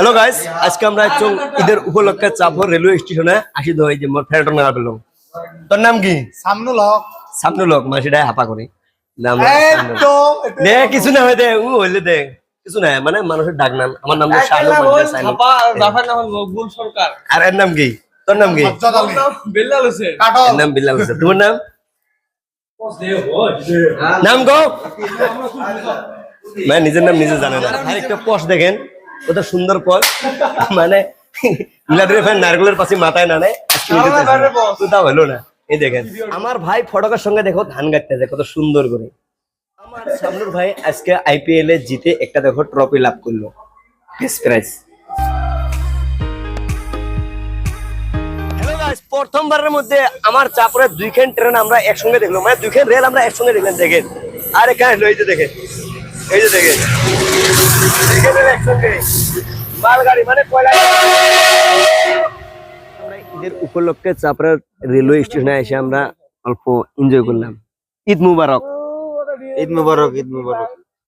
Hello guys আজকে আমরা একদম ঈদের উপলক্ষে চাপর রেলওয়ে স্টেশনে আসি এই যে মোর ফেরটন না পেলাম। তোর নাম কি? সামনুল হক। সামনে লোক মাসিটাই হাপা করে। নাম দে কিছু না হয় দে উ হইলে দে। কিছু না মানে মানুষের ডাক নাম। আমার নাম শাহরুখ মকবুল সরকার। আর এর নাম কি? তোর নাম কি? হোসেন। এর নাম বিল্লাল হোসেন। তোমার নাম? নাম গো মানে নিজের নাম নিজে জানে না। আর একটা পোস্ট দেখেন। কত সুন্দর পোস্ট মানে ফ্যান নারকেলের পাশে মাথায় না নেয় হলো না। এই দেখেন আমার ভাই ফটকের সঙ্গে দেখো ধান কাটতেছে কত সুন্দর করে। আমার সামনুর ভাই আজকে আইপিএল এ জিতে একটা দেখো ট্রফি লাভ করল। প্রাইজ হ্যালো প্রথমবারের মধ্যে আমার চাপড়ে দুইখান ট্রেন আমরা একসঙ্গে দেখলাম। মানে দুইখান রেল আমরা একসঙ্গে দেখলাম দেখেন। আর এখানে যে দেখেন। এই যে দেখে। দুইখান একসঙ্গে। মালগাড়ি মানে কয়লা ঈদের উপলক্ষে চাপড়ার রেলওয়ে স্টেশনে এসে আমরা অল্প এনজয় করলাম। ঈদ মুবারক। ঈদ মুবারক ঈদ মুবারক।